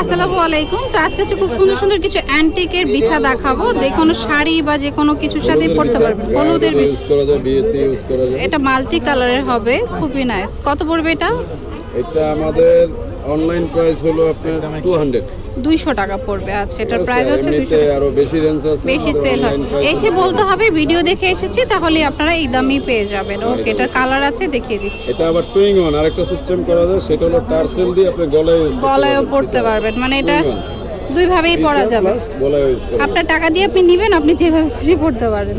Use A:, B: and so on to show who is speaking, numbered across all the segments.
A: আসসালামু আলাইকুম। তো আজকে হচ্ছে খুব সুন্দর সুন্দর কিছু অ্যান্টিকের বিছা দেখাবো। যে কোনো শাড়ি বা যে কোনো কিছুর সাথে পড়তে পারবেন। হলুদের এটা মাল্টি কালারের হবে। খুবই নাইস কত পড়বে এটা?
B: এটা আমাদের অনলাইন প্রাইস হলো আপনার টু হান্ড্রেড
A: দুইশো টাকা পড়বে আচ্ছা এটার প্রাইস হচ্ছে দুইশো
B: এমনিতে আরও বেশি রেঞ্জ আছে
A: বেশি সেল হয়। এসে বলতে হবে ভিডিও দেখে এসেছি তাহলে আপনারা এই দামেই পেয়ে যাবেন। ওকে এটার কালার আছে দেখিয়ে দিচ্ছি।
B: এটা আবার টুইং অন আরেকটা সিস্টেম করা যায় সেটা হলো টার্সেল দিয়ে আপনি গলায় ইউজ
A: গলায়ও পড়তে পারবেন মানে এটা দুইভাবেই পরা যাবে।
B: গলায় ইউজ করা
A: আপনার টাকা দিয়ে আপনি নেবেন আপনি যেভাবে খুশি পড়তে পারেন।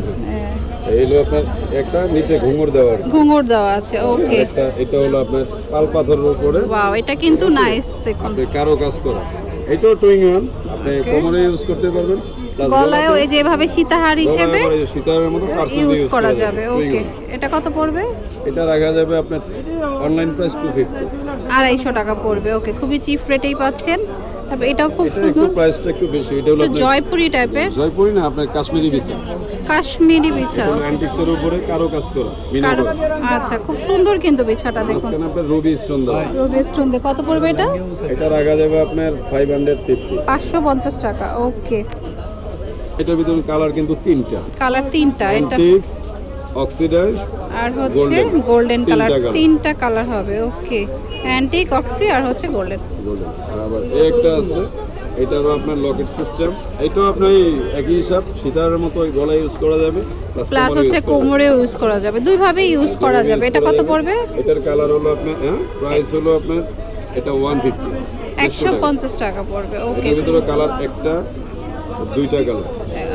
A: হ্যাঁ।
B: আপনার একটা নিচে ঘুঙুর দেওয়ার
A: ঘুঙুর দেওয়া আছে ওকে
B: একটা এটা হলো আপনার পাল পাথরের উপরে।
A: ওয়াও এটা কিন্তু নাইস দেখুন।
B: আপনি কারও কাজ করা। এটাও টুইং অন আপনি কোমরে ইউজ করতে পারবেন
A: গলায়ও এই যে এভাবে সীতাহার হিসেবে
B: সীতারের মতো টার্সেল দিয়ে
A: ইউজ করা যাবে ওকে এটা কত পড়বে?
B: এটা রাখা যাবে আপনার অনলাইন প্রাইস টু ফিফটি
A: আড়াইশো টাকা পড়বে ওকে খুবই চিপ রেটেই পাচ্ছেন। তারপর এটাও খুব সুন্দর।
B: প্রাইসটা একটু বেশি এটা হলো
A: জয়পুরি টাইপের
B: জয়পুরি না আপনার কাশ্মীরি বিছা
A: কাশ্মীরি বিছা
B: অ্যান্টিক্সের উপরে কারও কাজ করা মিনা
A: আচ্ছা খুব সুন্দর কিন্তু বিছাটা দেখুন।
B: এখানে আপনার রুবি স্টোন দাও
A: রবি স্টোন দিয়ে কত পড়বে এটা?
B: এটা রাখা যাবে আপনার ফাইভ হান্ড্রেড ফিফটি
A: পাঁচশো পঞ্চাশ টাকা ওকে
B: এটার ভিতরে কালার কিন্তু তিনটা।
A: কালার তিনটা এটা
B: অক্সিডাইজ
A: আর হচ্ছে গোল্ডেন কালার তিনটা কালার হবে ওকে অ্যান্টিক অক্সি আর হচ্ছে গোল্ডেন
B: গোল্ডেন আবার একটা আছে এটারও আপনার লকেট সিস্টেম এটাও আপনার একই হিসাব সীতারের মতো ওই গলায় ইউজ করা যাবে
A: প্লাস হচ্ছে। কোমরে ইউজ করা যাবে। দুইভাবে ইউজ করা যাবে। এটা কত পড়বে?
B: এটার কালার হলো আপনার হ্যাঁ প্রাইস হলো আপনার এটা ওয়ান ফিফটি
A: একশো পঞ্চাশ টাকা পড়বে ওকে
B: এটার ভিতরে কালার একটা দুইটা কালার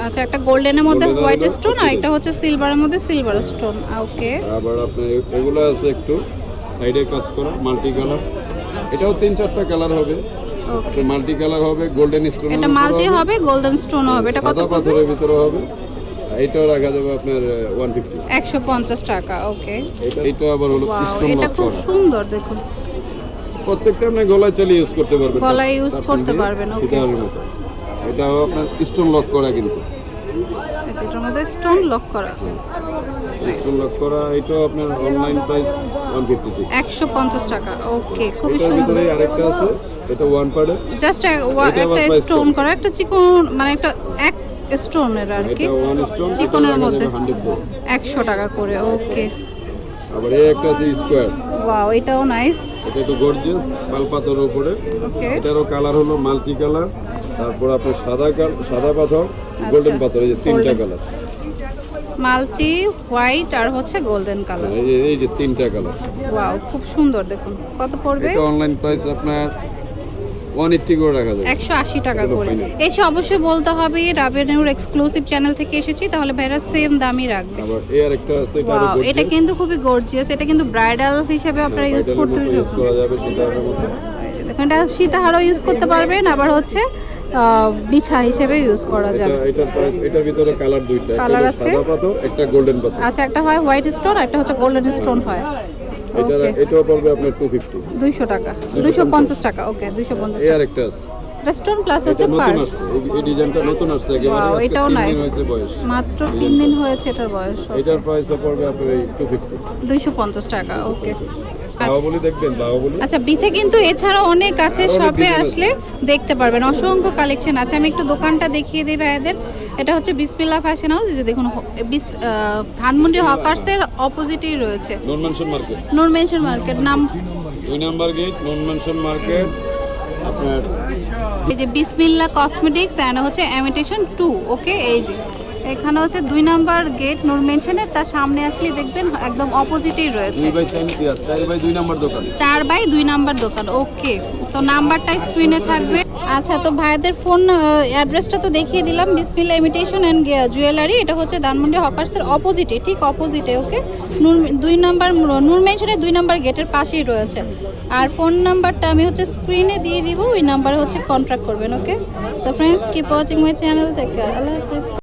A: আচ্ছা একটা গোল্ডেনের মধ্যে হোয়াইট স্টোন আর একটা হচ্ছে সিলভারের মধ্যে সিলভার স্টোন। ওকে।
B: আবার আপনার এগুলো আছে একটু সাইডে কাজ করা মাল্টি কালার এটাও তিন চারটা কালার হবে।
A: ওকে।
B: মাল্টি কালার হবে গোল্ডেন স্টোন
A: এটা মাল্টি হবে। গোল্ডেন স্টোন হবে। এটা কত
B: পাথরের ভিতরে হবে। এটাও রাখা যাবে আপনার ওয়ান ফিফটি
A: একশো পঞ্চাশ টাকা ওকে।
B: এটা এটা আবার হলো স্টোন
A: এটা খুব সুন্দর দেখুন।
B: প্রত্যেকটা আপনি গলায় চালিয়ে ইউজ করতে পারবেন।
A: গলায়
B: ইউজ
A: করতে পারবেন,
B: মতো এটাও আপনার স্টোন লক করা কিন্তু।
A: এটার মধ্যে স্টোন লক করা
B: স্টোন লক করা এটাও আপনার অনলাইন প্রাইস ওয়ান ফিফটি
A: একশো পঞ্চাশ টাকা ওকে সুন্দর।
B: ভিতরে আরেকটা আছে এটা ওয়ান পার্টে
A: জাস্ট একটা স্টোন করা একটা চিকন মানে একটা এক স্টোনের আর কি। চিকনের মধ্যে।
B: হান্ড্রেড
A: একশো টাকা করে ওকে
B: আবার এই একটা আছে স্কোয়ার
A: ওয়াও এটাও নাইস
B: এটা একটু গর্জিয়াস পাল পাথরের উপরে।
A: ওকে
B: এটারও কালার হলো মাল্টি কালার তারপর আপনার সাদা কালার সাদা পাথর গোল্ডেন পাথর এই যে তিনটা কালার
A: মাল্টি হোয়াইট আর হচ্ছে গোল্ডেন কালার
B: এই যে এই যে তিনটা কালার
A: ওয়াও খুব সুন্দর দেখুন। কত পড়বে?
B: এটা অনলাইন প্রাইস আপনার করে রাখা যাবে।
A: টাকা করে। এসে অবশ্যই বলতে হবে রাবেনুর এক্সক্লুসিভ চ্যানেল থেকে এসেছি তাহলে ভাইরা সেম দামই রাখবে।
B: আবার এই আছে এটা
A: এটা কিন্তু খুবই গর্জিয়াস এটা কিন্তু ব্রাইডাল হিসেবে আপনারা ইউজ করতে
B: ইউজ করা যাবে সীতাহারের
A: দেখুন এটা সীতাহারও ইউজ করতে পারবেন আবার হচ্ছে বিছা হিসেবে ইউজ করা যাবে।
B: এটার প্রাইস এটার ভিতরে কালার দুইটা
A: আছে?
B: সাদা পাথর একটা গোল্ডেন পাথর।
A: আচ্ছা একটা হয় হোয়াইট স্টোন একটা হচ্ছে গোল্ডেন স্টোন হয়।
B: এটা এটাও পড়বে আপনার টু ফিফটি
A: দুইশো টাকা। দুইশো পঞ্চাশ। টাকা ওকে দুইশো পঞ্চাশ
B: এই আর
A: টাকা।
B: একটা আছে।
A: এটা প্লাস হচ্ছে পার
B: এই- ডিজাইনটা নতুন আসছে একেবারে
A: এটাও নাই
B: হয়েছে বয়স।
A: মাত্র তিন দিন হয়েছে এটার বয়স
B: এটার প্রাইস পড়বে আপনার এই টু ফিফটি
A: দুইশো পঞ্চাশ টাকা ওকে আচ্ছা।
B: বাহুবলি দেখবেন বাহুবলি
A: আচ্ছা বিছে কিন্তু এছাড়াও অনেক আছে শপে আসলে দেখতে পারবেন। অসংখ্য কালেকশন আছে। আমি একটু দোকানটা দেখিয়ে দিই ভাইয়াদের। এটা হচ্ছে বিসমিল্লা ফ্যাশন হাউস যে দেখুন ধানমন্ডি হকার্সের অপোজিটেই রয়েছে।
B: Non mansion market
A: mansion market নাম
B: দুই number gate non mansion market
A: এই যে বিসমিল্লা কসমেটিক্স অ্যান্ড হচ্ছে অ্যামিটেশন টু ওকে এই যে। এখানে হচ্ছে দুই নাম্বার গেট নূর মেনশনের তার সামনে আসলে দেখবেন একদম অপোজিটেই রয়েছে। চার বাই দুই নাম্বার দোকান। ওকে। তো নাম্বারটা স্ক্রিনে থাকবে। আচ্ছা তো ভাইয়াদের ফোন অ্যাড্রেসটা তো দেখিয়ে দিলাম বিসমিল্লা ইমিটেশন অ্যান্ড জুয়েলারি এটা হচ্ছে ধানমন্ডি হকার্সের অপোজিটে ঠিক অপোজিটে ওকে? নূর দুই নাম্বার নূর মেনশনের দুই নাম্বার গেটের পাশেই রয়েছে। আর ফোন নাম্বারটা আমি হচ্ছে স্ক্রিনে দিয়ে দিব ওই নাম্বারে হচ্ছে কন্ট্যাক্ট করবেন ওকে? তো friends keep watching my channel থেকে আল্লাহ হাফিজ।